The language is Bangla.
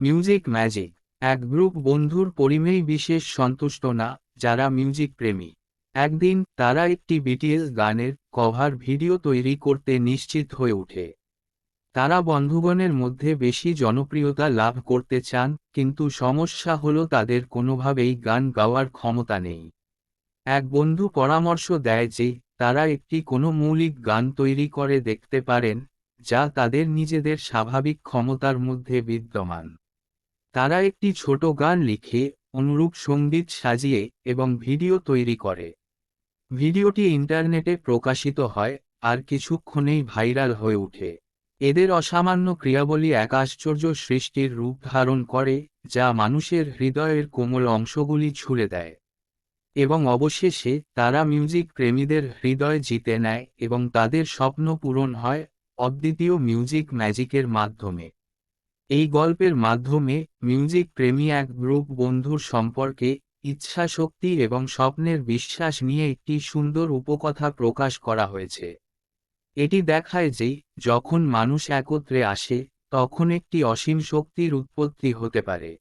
মিউজিক ম্যাজিক এক গ্রুপ বন্ধুর পরিমেই বিশেষ সন্তুষ্ট না, যারা মিউজিক প্রেমী। একদিন তারা একটি বিটিএস গানের কভার ভিডিও তৈরি করতে নিশ্চিত হয়ে ওঠে। তারা বন্ধুগণের মধ্যে বেশি জনপ্রিয়তা লাভ করতে চান, কিন্তু সমস্যা হলো তাদের কোনোভাবেই গান গাওয়ার ক্ষমতা নেই। এক বন্ধু পরামর্শ দেয় যে, তারা একটি কোনো মৌলিক গান তৈরি করে দেখতে পারেন, যা তাদের নিজেদের স্বাভাবিক ক্ষমতার মধ্যে বিদ্যমান। তারা একটি ছোট গান লিখে, অনুরূপ সংগীত সাজিয়ে এবং ভিডিও তৈরি করে। ভিডিওটি ইন্টারনেটে প্রকাশিত হয় আর কিছুক্ষণেই ভাইরাল হয়ে ওঠে। এদের অসামান্য ক্রিয়াবলী এক আশ্চর্য সৃষ্টির রূপ ধারণ করে, যা মানুষের হৃদয়ের কোমল অংশগুলি ছুঁড়ে দেয়। এবং অবশেষে তারা মিউজিক প্রেমীদের হৃদয় জিতে নেয় এবং তাদের স্বপ্ন পূরণ হয় অদ্বিতীয় মিউজিক ম্যাজিকের মাধ্যমে। গল্পের মাধ্যমে মিউজিক প্রেমী এক গ্রুপ বন্ধুর সম্পর্কে ইচ্ছাশক্তি এবং স্বপ্নের বিশ্বাস নিয়ে একটি সুন্দর উপকথা প্রকাশ করা হয়েছে। এটি দেখায় যে যখন মানুষ একত্রে আসে, তখন একটি অসীম শক্তির উৎপত্তি হতে পারে।